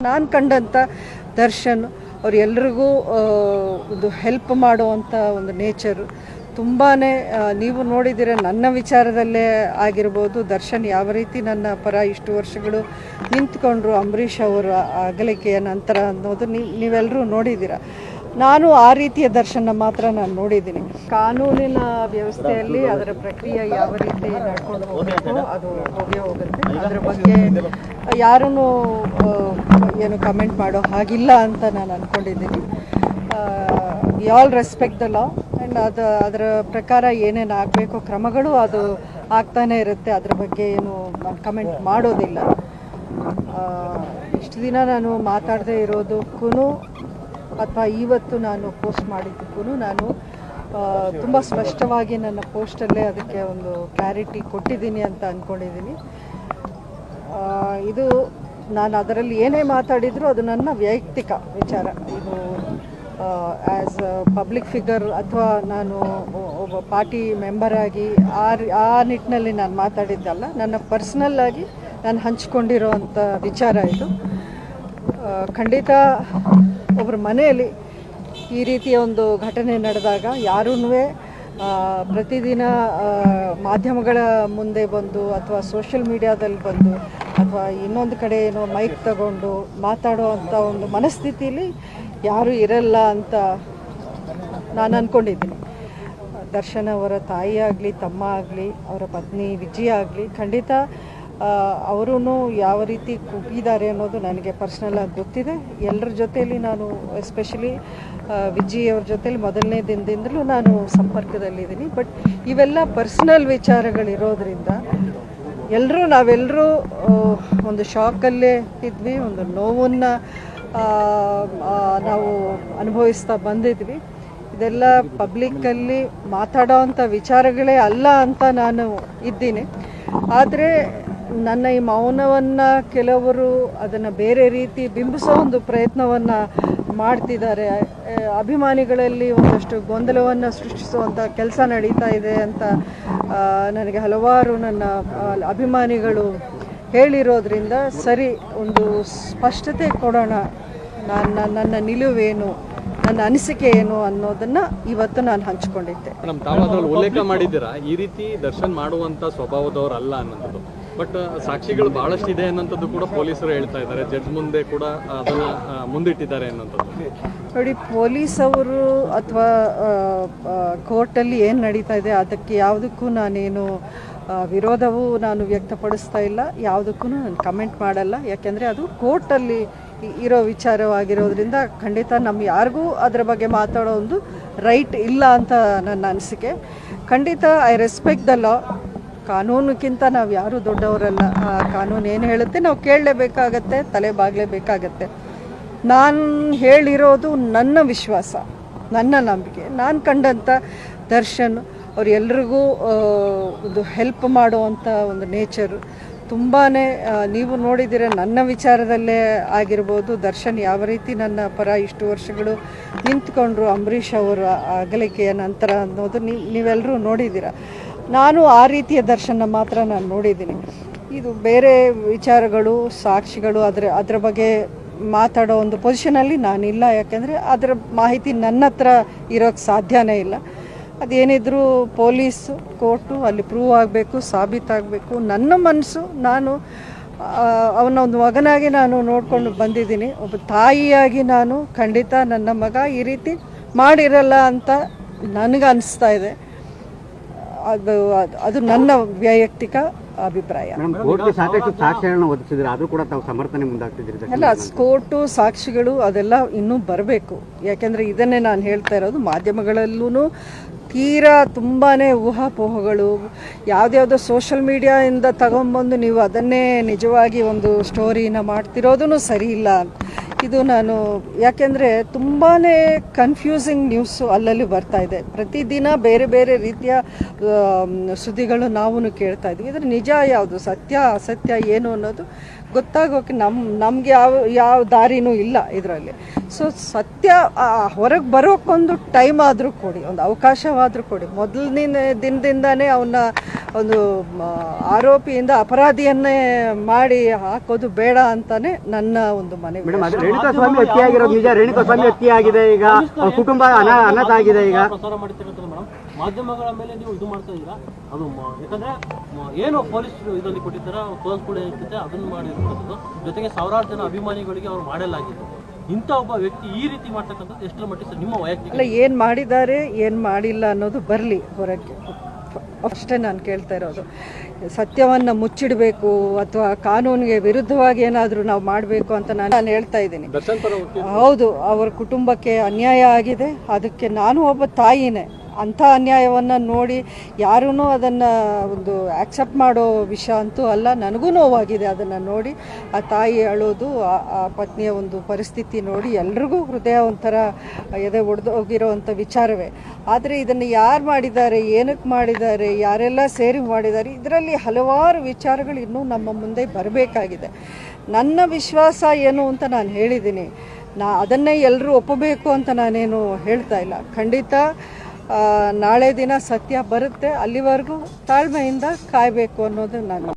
ನಾನು ಕಂಡಂಥ ದರ್ಶನ್ ಅವರೆಲ್ಲರಿಗೂ ಒಂದು ಹೆಲ್ಪ್ ಮಾಡುವಂಥ ಒಂದು ನೇಚರು ತುಂಬಾ ನೀವು ನೋಡಿದ್ದೀರ ನನ್ನ ವಿಚಾರದಲ್ಲೇ ಆಗಿರ್ಬೋದು, ದರ್ಶನ್ ಯಾವ ರೀತಿ ನನ್ನ ಪರ ಇಷ್ಟು ವರ್ಷಗಳು ನಿಂತ್ಕೊಂಡ್ರು ಅಂಬರೀಷ್ ಅವರ ಅಗಲಿಕೆಯ ನಂತರ ಅನ್ನೋದು ನೀವು ನೀವೆಲ್ಲರೂ ನೋಡಿದ್ದೀರ ನಾನು ಆ ರೀತಿಯ ದರ್ಶನ ಮಾತ್ರ ನಾನು ನೋಡಿದ್ದೀನಿ. ಕಾನೂನಿನ ವ್ಯವಸ್ಥೆಯಲ್ಲಿ ಅದರ ಪ್ರಕ್ರಿಯೆ ಯಾವ ರೀತಿ ನಡ್ಕೊಂಡು ಹೋಗಬೇಕು ಅದು ಹೋಗೇ ಹೋಗುತ್ತೆ. ಅದರ ಬಗ್ಗೆ ಯಾರೂ ಏನು ಕಮೆಂಟ್ ಮಾಡೋ ಹಾಗಿಲ್ಲ ಅಂತ ನಾನು ಅಂದ್ಕೊಂಡಿದ್ದೀನಿ we all respect the law and ಅದು, ಅದರ ಪ್ರಕಾರ ಏನೇನು ಆಗಬೇಕು ಕ್ರಮಗಳು ಅದು ಆಗ್ತಾನೆ ಇರುತ್ತೆ. ಅದ್ರ ಬಗ್ಗೆ ಏನು ನಾನು ಕಮೆಂಟ್ ಮಾಡೋದಿಲ್ಲ ಇಷ್ಟು ದಿನ ನಾನು ಮಾತಾಡದೇ ಇರೋದಕ್ಕೂ ಅಥವಾ ಇವತ್ತು ನಾನು ಪೋಸ್ಟ್ ಮಾಡಿದ್ದಕ್ಕೂ ನಾನು ತುಂಬ ಸ್ಪಷ್ಟವಾಗಿ ನನ್ನ ಪೋಸ್ಟಲ್ಲೇ ಅದಕ್ಕೆ ಒಂದು ಕ್ಲಾರಿಟಿ ಕೊಟ್ಟಿದ್ದೀನಿ ಅಂತ ಅಂದ್ಕೊಂಡಿದ್ದೀನಿ ಇದು ನಾನು ಅದರಲ್ಲಿ ಏನೇ ಮಾತಾಡಿದರೂ ಅದು ನನ್ನ ವೈಯಕ್ತಿಕ ವಿಚಾರ. ಇದು ಆ್ಯಸ್ ಪಬ್ಲಿಕ್ ಫಿಗರ್ ಅಥವಾ ನಾನು ಒಬ್ಬ ಪಾರ್ಟಿ ಮೆಂಬರ್ ಆಗಿ ಆ ಆ ನಿಟ್ಟಿನಲ್ಲಿ ನಾನು ಮಾತಾಡಿದ್ದಲ್ಲ, ನನ್ನ ಪರ್ಸ್ನಲ್ಲಾಗಿ ನಾನು ಹಂಚ್ಕೊಂಡಿರೋ ವಿಚಾರ ಇದು. ಖಂಡಿತ ಒಬ್ಬರ ಮನೆಯಲ್ಲಿ ಈ ರೀತಿಯ ಒಂದು ಘಟನೆ ನಡೆದಾಗ ಯಾರೂ ಪ್ರತಿದಿನ ಮಾಧ್ಯಮಗಳ ಮುಂದೆ ಬಂದು ಅಥವಾ ಸೋಷಿಯಲ್ ಮೀಡಿಯಾದಲ್ಲಿ ಬಂದು ಅಥವಾ ಇನ್ನೊಂದು ಕಡೆ ಏನೋ ಮೈಕ್ ತಗೊಂಡು ಮಾತಾಡುವಂಥ ಒಂದು ಮನಸ್ಥಿತಿಯಲ್ಲಿ ಯಾರೂ ಇರಲ್ಲ ಅಂತ ನಾನು ಅಂದ್ಕೊಂಡಿದ್ದೀನಿ ದರ್ಶನ್ ಅವರ ತಾಯಿ ಆಗಲಿ ತಮ್ಮ ಆಗಲಿ, ಅವರ ಪತ್ನಿ ವಿಜಯ ಆಗಲಿ ಖಂಡಿತ ಅವರೂ ಯಾವ ರೀತಿ ಕುಗ್ಗಿದ್ದಾರೆ ಅನ್ನೋದು ನನಗೆ ಪರ್ಸ್ನಲ್ಲಾಗಿ ಗೊತ್ತಿದೆ. ಎಲ್ಲರ ಜೊತೆಯಲ್ಲಿ ನಾನು ಎಸ್ಪೆಷಲಿ ವಿಜಯವ್ರ ಜೊತೆಲಿ ಮೊದಲನೇ ದಿನದಿಂದಲೂ ನಾನು ಸಂಪರ್ಕದಲ್ಲಿದ್ದೀನಿ. ಬಟ್ ಇವೆಲ್ಲ ಪರ್ಸ್ನಲ್ ವಿಚಾರಗಳಿರೋದ್ರಿಂದ ಎಲ್ಲರೂ ನಾವೆಲ್ಲರೂ ಒಂದು ಶಾಕಲ್ಲೇ ಇದ್ವಿ, ಒಂದು ನೋವನ್ನು ನಾವು ಅನುಭವಿಸ್ತಾ ಬಂದಿದ್ವಿ. ಇದೆಲ್ಲ ಪಬ್ಲಿಕ್ಕಲ್ಲಿ ಮಾತಾಡೋ ಅಂಥ ವಿಚಾರಗಳೇ ಅಲ್ಲ ಅಂತ ನಾನು ಇದ್ದೀನಿ. ಆದರೆ ನನ್ನ ಈ ಮೌನವನ್ನು ಕೆಲವರು ಅದನ್ನು ಬೇರೆ ರೀತಿ ಬಿಂಬಿಸೋ ಒಂದು ಪ್ರಯತ್ನವನ್ನು ಮಾಡ್ತಿದ್ದಾರೆ. ಅಭಿಮಾನಿಗಳಲ್ಲಿ ಒಂದಷ್ಟು ಗೊಂದಲವನ್ನು ಸೃಷ್ಟಿಸುವಂಥ ಕೆಲಸ ನಡೀತಾ ಇದೆ ಅಂತ ನನಗೆ ಹಲವಾರು ನನ್ನ ಅಭಿಮಾನಿಗಳು ಹೇಳಿರೋದ್ರಿಂದ ಸರಿ, ಒಂದು ಸ್ಪಷ್ಟತೆ ಕೊಡೋಣ. ನನ್ನ ನನ್ನ ನಿಲುವೇನು, ನನ್ನ ಅನಿಸಿಕೆ ಏನು ಅನ್ನೋದನ್ನ ಇವತ್ತು ನಾನು ಹಂಚಿಕೊಂಡಿದ್ದೆ. ಉಲ್ಲೇಖ ಮಾಡಿದ್ದೀರಾ? ಈ ರೀತಿ ದರ್ಶನ್ ಮಾಡುವಂತ ಸ್ವಭಾವದವ್ರು ಅಲ್ಲ ಅನ್ನೋದು. ಬಟ್ ಸಾಕ್ಷಿಗಳು ಬಹಳಷ್ಟು ಇದೆ ಅನ್ನೋಂಥದ್ದು ಕೂಡ ಪೊಲೀಸರು ಹೇಳ್ತಾ ಇದ್ದಾರೆ. ಜಡ್ಜ್ ಮುಂದೆ ಕೂಡ ಅದನ್ನ ಮುಂದಿಟ್ಟಿದ್ದಾರೆ ಅನ್ನೋಂಥದ್ದು. ನೋಡಿ, ಪೊಲೀಸ್ ಅವರು ಅಥವಾ ಕೋರ್ಟಲ್ಲಿ ಏನು ನಡೀತಾ ಇದೆ, ಅದಕ್ಕೆ ಯಾವುದಕ್ಕೂ ನಾನೇನು ವಿರೋಧವೂ ನಾನು ವ್ಯಕ್ತಪಡಿಸ್ತಾ ಇಲ್ಲ. ಯಾವುದಕ್ಕೂ ನಾನು ಕಮೆಂಟ್ ಮಾಡಲ್ಲ. ಯಾಕೆಂದರೆ ಅದು ಕೋರ್ಟಲ್ಲಿ ಇರೋ ವಿಚಾರವಾಗಿರೋದ್ರಿಂದ ಖಂಡಿತ ನಮ್ಮ ಯಾರಿಗೂ ಅದರ ಬಗ್ಗೆ ಮಾತಾಡೋ ಒಂದು ರೈಟ್ ಇಲ್ಲ ಅಂತ ನನ್ನ ಅನಿಸಿಕೆ. ಖಂಡಿತ ಐ ರೆಸ್ಪೆಕ್ಟ್ ದ ಲಾ ಕಾನೂನಿಗಿಂತ ನಾವು ಯಾರೂ ದೊಡ್ಡವರಲ್ಲ, ಆ ಕಾನೂನು ಏನು ಹೇಳುತ್ತೆ ನಾವು ಕೇಳಲೇಬೇಕಾಗತ್ತೆ, ತಲೆ ಬಾಗಲೇಬೇಕಾಗತ್ತೆ. ನಾನು ಹೇಳಿರೋದು ನನ್ನ ವಿಶ್ವಾಸ, ನನ್ನ ನಂಬಿಕೆ. ನಾನು ಕಂಡಂಥ ದರ್ಶನ್ ಅವ್ರು ಎಲ್ರಿಗೂ ಒಂದು ಹೆಲ್ಪ್ ಮಾಡುವಂಥ ಒಂದು ನೇಚರು ತುಂಬಾ ನೀವು ನೋಡಿದ್ದೀರ ನನ್ನ ವಿಚಾರದಲ್ಲೇ ಆಗಿರ್ಬೋದು, ದರ್ಶನ್ ಯಾವ ರೀತಿ ನನ್ನ ಪರ ಇಷ್ಟು ವರ್ಷಗಳು ನಿಂತ್ಕೊಂಡ್ರು ಅಂಬರೀಷ್ ಅವರ ಅಗಲಿಕೆಯ ನಂತರ ಅನ್ನೋದು ನೀವು ನೀವೆಲ್ಲರೂ ನೋಡಿದ್ದೀರ ನಾನು ಆ ರೀತಿಯ ದರ್ಶನ ಮಾತ್ರ ನಾನು ನೋಡಿದ್ದೀನಿ. ಇದು ಬೇರೆ ವಿಚಾರಗಳು, ಸಾಕ್ಷಿಗಳು ಅದರ ಅದರ ಬಗ್ಗೆ ಮಾತಾಡೋ ಒಂದು ಪೊಸಿಷನಲ್ಲಿ ನಾನಿಲ್ಲ. ಯಾಕೆಂದರೆ ಅದರ ಮಾಹಿತಿ ನನ್ನ ಹತ್ರ ಇರೋಕ್ಕೆ ಸಾಧ್ಯನೇ ಇಲ್ಲ. ಅದೇನಿದ್ರು ಪೊಲೀಸು, ಕೋರ್ಟು ಅಲ್ಲಿ ಪ್ರೂವ್ ಆಗಬೇಕು, ಸಾಬೀತಾಗಬೇಕು. ನನ್ನ ಮನಸ್ಸು ನಾನು ಅವನ ಒಂದು ಮಗನಾಗಿ ನಾನು ನೋಡಿಕೊಂಡು ಬಂದಿದ್ದೀನಿ. ಒಬ್ಬ ತಾಯಿಯಾಗಿ ನಾನು ಖಂಡಿತ ನನ್ನ ಮಗ ಈ ರೀತಿ ಮಾಡಿರಲ್ಲ ಅಂತ ನನಗೆ ಅನಿಸ್ತಾ ಇದೆ. ಅದು ಅದು- ಅದು ನನ್ನ ವೈಯಕ್ತಿಕ ಅಭಿಪ್ರಾಯ. ಕೋರ್ಟ್ಗೆ ಸಾಕಷ್ಟು ಸಾಕ್ಷ್ಯಗಳನ್ನ ಒದಗಿಸಿದ್ರೆ ಆದ್ರೂ ಕೂಡ ತಾವು ಸಮರ್ಥನೆ ಮುಂದಾಗ್ತಿದ್ದೀರಿ ಅಲ್ಲ ಕೋರ್ಟು ಸಾಕ್ಷಿಗಳು ಅದೆಲ್ಲ ಇನ್ನೂ ಬರಬೇಕು. ಯಾಕೆಂದರೆ ಇದನ್ನೇ ನಾನು ಹೇಳ್ತಾ ಇರೋದು ಮಾಧ್ಯಮಗಳಲ್ಲೂ ತೀರಾ ತುಂಬಾ ಊಹಾಪೋಹಗಳು. ಯಾವುದ್ಯಾವುದೋ ಸೋಷಲ್ ಮೀಡಿಯಾಯಿಂದ ತಗೊಂಬಂದು ನೀವು ಅದನ್ನೇ ನಿಜವಾಗಿ ಒಂದು ಸ್ಟೋರಿನ ಮಾಡ್ತಿರೋದು ಸರಿ ಇಲ್ಲ. ಇದು ನಾನು ಯಾಕೆಂದರೆ ತುಂಬಾ ಕನ್ಫ್ಯೂಸಿಂಗ್ ನ್ಯೂಸು ಅಲ್ಲಲ್ಲಿ ಬರ್ತಾ ಇದೆ. ಪ್ರತಿದಿನ ಬೇರೆ ಬೇರೆ ರೀತಿಯ ಸುದ್ದಿಗಳು ನಾವು ಕೇಳ್ತಾ ಇದ್ವಿ. ಇದ್ರ ನಿಜ ಯಾವುದು? ಸತ್ಯ, ಅಸತ್ಯ ಏನು ಅನ್ನೋದು ಗೊತ್ತಾಗೋಕೆ ನಮ್ಮ ನಮಗೆ ಯಾವ ಯಾವ ದಾರಿನೂ ಇಲ್ಲ ಇದರಲ್ಲಿ. ಸೊ ಸತ್ಯ ಹೊರಗೆ ಬರೋಕ್ಕೊಂದು ಟೈಮ್ ಆದರೂ ಕೊಡಿ. ಒಂದು ಅವಕಾಶವಾದರೂ ಕೊಡಿ. ಮೊದಲನೇ ದಿನದಿಂದಾನೇ ಅವನ್ನ ಒಂದು ಆರೋಪಿಯಿಂದ ಅಪರಾಧಿಯನ್ನೇ ಮಾಡಿ ಹಾಕೋದು ಬೇಡ ಅಂತಾನೆ ನನ್ನ ಒಂದು ಮನೆ ರೇಣುಕಾ ಸ್ವಾಮಿ ಹತ್ಯೆಯಾಗಿರೋದು ನಿಜ? ರೇಣುಕಾ ಸ್ವಾಮಿ ಹತ್ಯೆಯಾಗಿದೆ ಈಗ? ಕುಟುಂಬ ಅನ ಅನಾಥ ಆಗಿದೆ ಈಗ? ಮಾಧ್ಯಮಗಳ ಮೇಲೆ ನೀವು ಇದು ಮಾಡ್ತಾ ಇದ್ದೀರಾ? ಅದು ಯಾಕಂದ್ರೆ ಏನು ಪೊಲೀಸ್ ಇದರಲ್ಲಿ ಕೊಟ್ಟಿದ್ದಾರೆ ಪೋಸ್ಟ್ ಕೂಡ ಇರ್ತದೆ ಅದನ್ನು ಮಾಡಿರ್ತಕ್ಕಂಥದ್ದು. ಜೊತೆಗೆ ಸಾವಿರಾರು ಜನ ಅಭಿಮಾನಿಗಳಿಗೆ ಅವ್ರು ಮಾಡಲಾಗಿತ್ತು. ಇಂಥ ಒಬ್ಬ ವ್ಯಕ್ತಿ ಈ ರೀತಿ ಮಾಡ್ತಕ್ಕಂಥದ್ದು ಎಷ್ಟರ ಮಟ್ಟಿಗೆ ನಿಮ್ಮ ವೈಯಕ್ತಿಕ ಅಲ್ಲ ಏನು ಮಾಡಿದ್ದಾರೆ ಏನು ಮಾಡಿಲ್ಲ ಅನ್ನೋದು ಬರಲಿ ಹೊರಗೆ ಅಷ್ಟೇ ನಾನು ಕೇಳ್ತಾ ಇರೋದು. ಸತ್ಯವನ್ನು ಮುಚ್ಚಿಡಬೇಕು ಅಥವಾ ಕಾನೂನಿಗೆ ವಿರುದ್ಧವಾಗಿ ಏನಾದರೂ ನಾವು ಮಾಡಬೇಕು ಅಂತ ನಾನು ನಾನು ಹೇಳ್ತಾ ಇದ್ದೀನಿ. ಹೌದು ಅವರ ಕುಟುಂಬಕ್ಕೆ ಅನ್ಯಾಯ ಆಗಿದೆ. ಅದಕ್ಕೆ ನಾನು ಒಬ್ಬ ತಾಯಿನೇ. ಅಂಥ ಅನ್ಯಾಯವನ್ನು ನೋಡಿ ಯಾರೂ ಅದನ್ನು ಒಂದು ಆಕ್ಸೆಪ್ಟ್ ಮಾಡೋ ವಿಷಯ ಅಂತೂ ಅಲ್ಲ, ನನಗೂ ನೋವಾಗಿದೆ ಅದನ್ನು ನೋಡಿ. ಆ ತಾಯಿ ಅಳೋದು, ಆ- ಪತ್ನಿಯ ಒಂದು ಪರಿಸ್ಥಿತಿ ನೋಡಿ ಎಲ್ರಿಗೂ ಹೃದಯ ಒಂಥರ ಎದೆ ಒಡೆದೋಗಿರೋವಂಥ ವಿಚಾರವೇ. ಆದರೆ ಇದನ್ನು ಯಾರು ಮಾಡಿದ್ದಾರೆ ಏನಕ್ಕೆ ಮಾಡಿದ್ದಾರೆ, ಯಾರೆಲ್ಲ ಸೇರಿ ಮಾಡಿದ್ದಾರೆ, ಇದರಲ್ಲಿ ಹಲವಾರು ವಿಚಾರಗಳು ಇನ್ನೂ ನಮ್ಮ ಮುಂದೆ ಬರಬೇಕಾಗಿದೆ. ನನ್ನ ವಿಶ್ವಾಸ ಏನು ಅಂತ ನಾನು ಹೇಳಿದ್ದೀನಿ. ನಾ ಅದನ್ನೇ ಎಲ್ಲರೂ ಒಪ್ಪಬೇಕು ಅಂತ ನಾನೇನು ಹೇಳ್ತಾ ಇಲ್ಲ. ಖಂಡಿತ ನಾಳೆ ದಿನ ಸತ್ಯ ಬರುತ್ತೆ ಅಲ್ಲಿವರೆಗೂ ತಾಳ್ಮೆಯಿಂದ ಕಾಯಬೇಕು ಅನ್ನೋದು ನಾನು